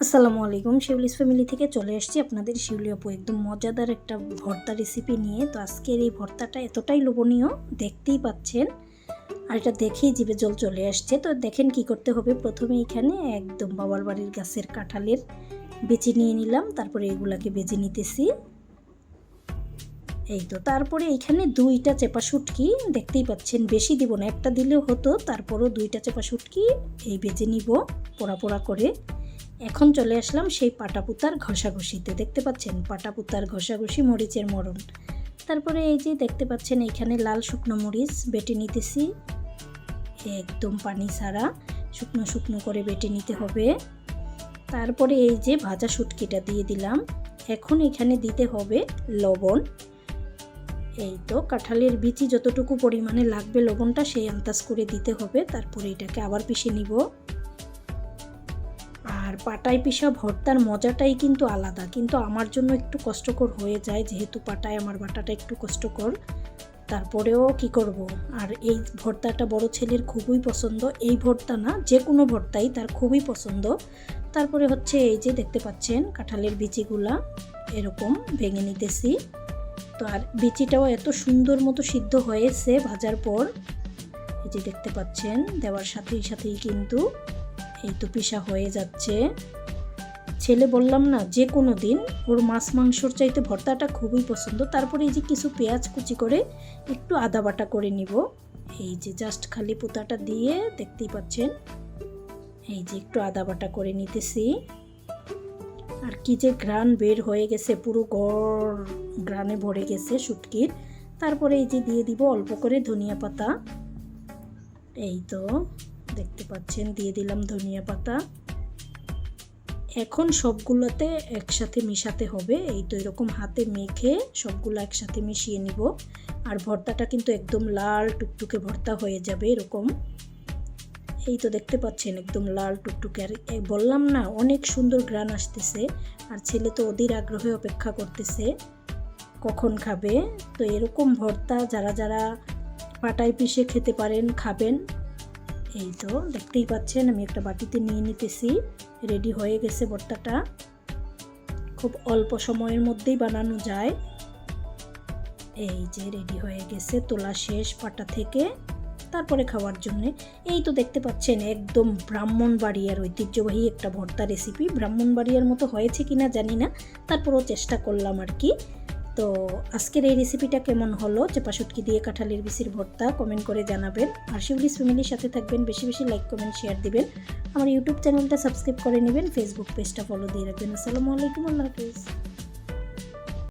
আসসালামু আলাইকুম, শিউলিস ফ্যামিলি থেকে চলে এসেছি আপনাদের শিউলি আপু। একদম মজাদার একটা ভর্তা রেসিপি নিয়ে। তো আজকের এই ভর্তাটা এতটাই লোভনীয়, দেখতেই পাচ্ছেন। আর এটা দেখেই জিভে জল চলে আসছে। তো দেখেন কি করতে হবে। প্রথমে এখানে একদম বাবার বাড়ির গাছের কাঁঠালের বেছে নিয়ে নিলাম। তারপরে এগুলাকে বেজে নিতেছি। এই তো, তারপরে এখানে দুইটা চেপা শুটকি, দেখতেই পাচ্ছেন, বেশি দিব না, একটা দিলেও হতো। তারপরও দুইটা চেপা শুটকি এই বেজে নিব পোড়া পোড়া করে। এখন চলে আসলাম সেই পাটাপুতার ঘষাঘষিতে। দেখতে পাচ্ছেন পাটাপুতার ঘষাঘষি মরিচের মরণ তারপরে এই যে দেখতে পাচ্ছেন এইখানে লাল শুকনো মরিচ বেটে নিতেছি। একদম পানি ছাড়া শুকনো শুকনো করে বেটে নিতে হবে। তারপরে এই যে ভাজা শুটকিটা দিয়ে দিলাম। এখন এখানে দিতে হবে লবণ। এই তো কাঁঠালের বিচি যতটুকু পরিমাণে লাগবে লবণটা সেই আন্দাজ করে দিতে হবে। তারপরে এটাকে আবার পিষে নিব। আর পাটায় পিসা ভর্তার মজাটাই কিন্তু আলাদা। কিন্তু আমার জন্য একটু কষ্টকর হয়ে যায়, যেহেতু পাটায় আমার বাটাটা একটু কষ্টকর। তারপরেও কি করব? আর এই ভর্তাটা বড় ছেলের খুবই পছন্দ। এই ভর্তা না যে কোনো ভর্তাই তার খুবই পছন্দ। তারপরে হচ্ছে এই যে দেখতে পাচ্ছেন, কাঁঠালের বিচিগুলা এরকম ভেঙে নিতেছি। তো আর বিচিটাও এত সুন্দর মতো সিদ্ধ হয়েছে ভাজার পর। এই যে দেখতে পাচ্ছেন, দেওয়ার সাথেই সাথেই কিন্তু এই তো পিসা হয়ে যাচ্ছে। ছেলে বললাম না, যে কোনো দিন ওর মাছ মাংসর চাইতে ভর্তাটা খুবই পছন্দ। তারপরে এই যে কিছু পেঁয়াজ কুচি করে একটু আদা বাটা করে নিব। এই যে জাস্ট খালি পোতাটা দিয়ে দেখতেই পাচ্ছেন। এই যে একটু আদা বাটা করে নিতেছি। আর কি যে গ্রান বের হয়ে গেছে, পুরো গড় গ্রানে ভরে গেছে শুটকির। তারপরে এই যে দিয়ে দিব অল্প করে ধনিয়া পাতা। এই তো দেখতে পাচ্ছেন, দিয়ে দিলাম ধনিয়া পাতা। এখন সবগুলোতে একসাথে মিশাতে হবে। এই তো এরকম হাতে মেখে সবগুলো একসাথে মিশিয়ে নিব। আর ভর্তাটা কিন্তু একদম লাল টুকটুকে ভর্তা হয়ে যাবে এরকম। এই তো দেখতে পাচ্ছেন, একদম লাল টুকটুকে। আর বললাম না, অনেক সুন্দর গ্রান আসতেছে। আর ছেলে তো অধীর আগ্রহে অপেক্ষা করতেছে, কখন খাবে? তো এরকম ভর্তা যারা যারা পাটায় পিষে খেতে পারেন, খাবেন। এই তো, দেখতেই পাচ্ছেন, আমি একটা বাটিতে নিয়ে নিতেছি। রেডি হয়ে গেছে ভর্তাটা। খুব অল্প সময়ের মধ্যেই বানানো যায়। এই যে রেডি হয়ে গেছে, তোলা শেষ পাটা থেকে তারপরে খাওয়ার জন্য। এই তো দেখতে পাচ্ছেন, একদম ব্রাহ্মণবাড়িয়ার ঐতিহ্যবাহী একটা ভর্তা রেসিপি ব্রাহ্মণবাড়িয়ার মতো হয়েছে কিনা জানি না, তারপরও চেষ্টা করলাম আর কি। তো আজকের এই রেসিপিটা কেমন হলো? চেপা শুটকি দিয়ে কাঁঠালের বিসির ভর্তা কমেন্ট করে জানাবেন। আর শিউলিস ফ্যামিলির সাথে থাকবেন, বেশি বেশি লাইক কমেন্ট শেয়ার দিবেন। আমার ইউটিউব চ্যানেলটা সাবস্ক্রাইব করে নেবেন ফেসবুক পেজটা ফলো দিয়ে রাখবেন। আসসালামু আলাইকুম, আল্লাহ হাফিজ।